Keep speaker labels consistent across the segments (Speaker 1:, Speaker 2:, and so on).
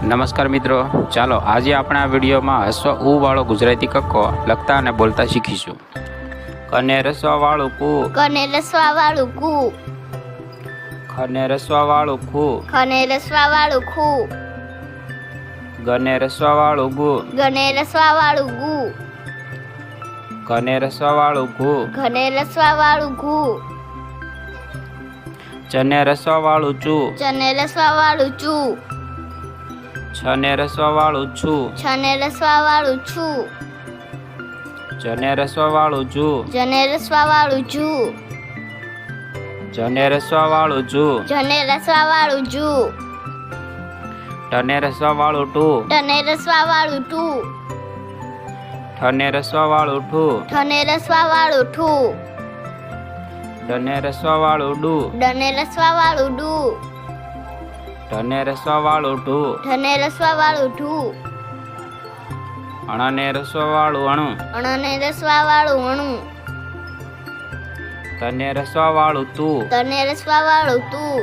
Speaker 1: નમસ્કાર મિત્રો ચાલો આજે આપણે આ વિડીયોમાં હસ્વ ઉ વાળો ગુજરાતી કક્કો લખતા અને બોલતા શીખીશું કને રસવા વાળું કુ
Speaker 2: કને રસવા વાળું કુ
Speaker 1: ખને રસવા વાળું ખુ
Speaker 2: ખને રસવા વાળું ખુ
Speaker 1: ગને રસવા વાળું ગુ
Speaker 2: ગને રસવા વાળું ગુ
Speaker 1: ઘને રસવા વાળું ઘુ
Speaker 2: ઘને રસવા વાળું ઘુ
Speaker 1: ચને રસવા વાળું ચુ
Speaker 2: ચને રસવા વાળું ચુ
Speaker 1: છને રસવા વાળું છું
Speaker 2: છને રસવા વાળું છું
Speaker 1: જને રસવા વાળું છું
Speaker 2: જને રસવા વાળું છું
Speaker 1: જને રસવા વાળું છું
Speaker 2: જને રસવા વાળું છું
Speaker 1: ટને રસવા વાળું ટુ
Speaker 2: ટને રસવા વાળું ટુ
Speaker 1: ઠને રસવા વાળું ઠુ
Speaker 2: ઠને રસવા વાળું ઠુ
Speaker 1: ડને રસવા વાળું ડુ
Speaker 2: ડને રસવા વાળું ડુ
Speaker 1: ઢને રસવા વાળું ઢૂ
Speaker 2: ઠને રસવા વાળું ઢૂ
Speaker 1: અણને રસવા વાળું અણુ
Speaker 2: અણને રસવા વાળું અણુ
Speaker 1: તને રસવા વાળું તું
Speaker 2: તને રસવા વાળું તું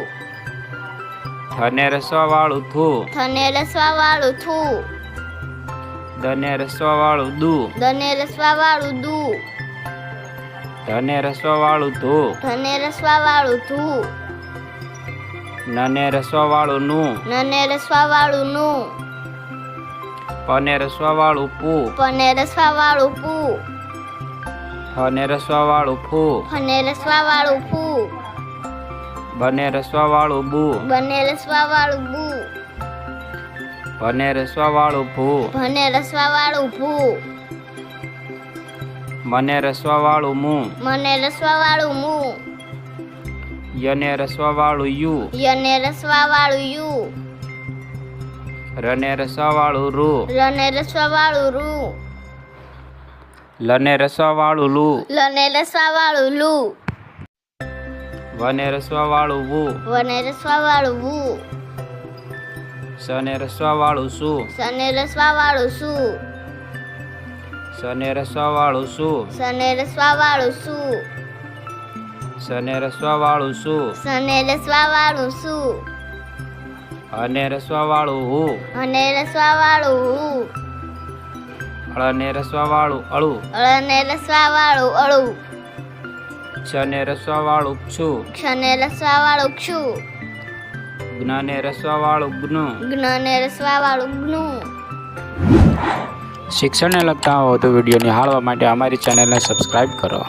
Speaker 1: થને રસવા વાળું થું
Speaker 2: થને રસવા વાળું થું
Speaker 1: દને રસવા વાળું દુ
Speaker 2: દને રસવા વાળું દુ
Speaker 1: ધને રસવા વાળું ધુ
Speaker 2: ધને રસવા વાળું ધુ
Speaker 1: નને રસવા વાળું નું
Speaker 2: નને રસવા વાળું નું
Speaker 1: પને રસવા વાળું પુ.
Speaker 2: પને રસવા વાળું પુ.
Speaker 1: ફને રસવા વાળું ફુ.
Speaker 2: ફને રસવા વાળું ફુ.
Speaker 1: બને રસવા વાળું બુ.
Speaker 2: બને રસવા વાળું બુ.
Speaker 1: ભને રસવા વાળું ભૂ.
Speaker 2: ભને રસવા વાળું ભૂ.
Speaker 1: મને રસવા વાળું મું.
Speaker 2: મને રસવા વાળું મુ.
Speaker 1: યને રસવા વાળું યુ.
Speaker 2: યને રસવા વાળું યુ.
Speaker 1: રને રસવા વાળું રૂ.
Speaker 2: રને રસવા વાળું રૂ.
Speaker 1: લને રસવા વાળું લુ.
Speaker 2: લને રસવા વાળું લુ.
Speaker 1: વને રસવા વાળું વુ.
Speaker 2: વને રસવા વાળું વુ.
Speaker 1: સને રસવા વાળું સુ.
Speaker 2: સને રસવા વાળું સુ.
Speaker 1: સને રસવા વાળું સુ.
Speaker 2: સને રસવા વાળું સુ.
Speaker 1: સને રસવા વાળું છું
Speaker 2: સને રસવા વાળું છું
Speaker 1: અને રસવા વાળું હું?
Speaker 2: અને રસવા વાળું હું?
Speaker 1: અળને રસવા વાળું અળું.
Speaker 2: અળને રસવા વાળું અળું.
Speaker 1: છને રસવા વાળું છું.
Speaker 2: ક્ષને રસવા વાળું ક્ષુ
Speaker 1: જ્ઞાને રસવા વાળું જ્ઞુ.
Speaker 2: જ્ઞાને રસવા વાળું જ્ઞુ.
Speaker 1: શિક્ષણને લગતા વધુ વીડિયો નિહાળવા માટે અમારી ચેનલને સબસ્ક્રાઈબ કરો.